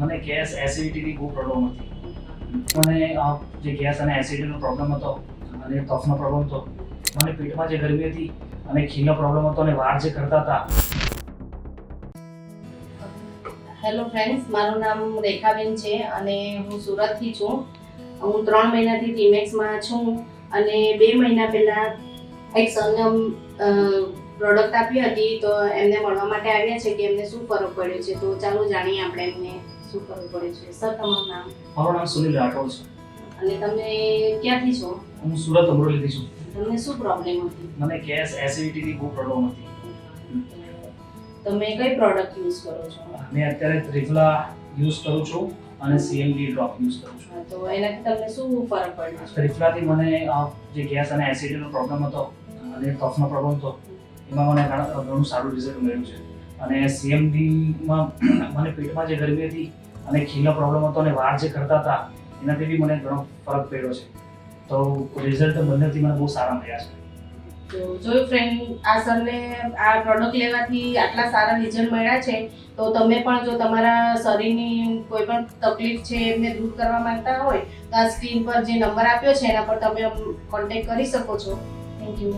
મને ગેસ એસિડિટીની બહુ પ્રોબ્લેમ હતી. મને જે ગેસ અને એસિડિટીનો પ્રોબ્લેમ હતો, અને કફનો પ્રોબ્લેમ હતો, મને પેટમાં જે ગરમી હતી અને ખીલનો પ્રોબ્લેમ હતો અને વાળ જે કરતા હતા. હેલો ફ્રેન્ડ્સ મારું નામ રેખાબેન છે અને હું સુરતથી છું. હું ત્રણ મહિનાથી ટીમેક્સમાં છું અને બે મહિના પહેલાં એક સંગમ પ્રોડક્ટ આપી હતી તો એમને મળવા માટે આવ્યા છે કે એમને શું ફરક પડ્યો છે તો ચાલો જાણીએ આપણે એમને. શું કરવું પડે છે? સર તમારું નામ? મારું નામ સુનિલ રાઠોડ છે. અને તમે ક્યાંથી છો? હું સુરત અમરોલીથી છું. તમને શું પ્રોબ્લેમ હતી? મને ગેસ એસિડિટીની બહુ પ્રોબ્લેમ હતી. તમે કઈ પ્રોડક્ટ યુઝ કરો છો? મેં અત્યારે ત્રિફલા યુઝ કરું છું અને સીએમડી ડ્રોપ યુઝ કરું છું. તો એનાથી તમને શું ફરક પડ્યો ત્રિફલાથી મને જે ગેસ અને એસિડિટીનો પ્રોબ્લેમ હતો અને કફનો પ્રોબ્લેમ હતો એમાં મને ઘણું સારું રિઝલ્ટ મળ્યું છે. અને સીએમડીમાં મને પેટમાં જે ગરમી હતી અને ખીલનો પ્રોબ્લેમ હતો અને વાળ જે કરતા હતા, એનાથી બી મને ઘણો ફરક પડ્યો છે. તો રિઝલ્ટ બંનેથી મને બહુ સારા મળ્યા છે. તો જોયું ફ્રેન્ડ આ સરને આ પ્રોડક્ટ લેવાથી આટલા સારા રિઝલ્ટ મળ્યા છે, તો તમે પણ જો તમારા શરીરની કોઈ પણ તકલીફ છે એમને દૂર કરવા માંગતા હોય, તો આ સ્ક્રીન પર જે નંબર આપ્યો છે, એના પર તમે કોન્ટેક્ટ કરી શકો છો. Thank you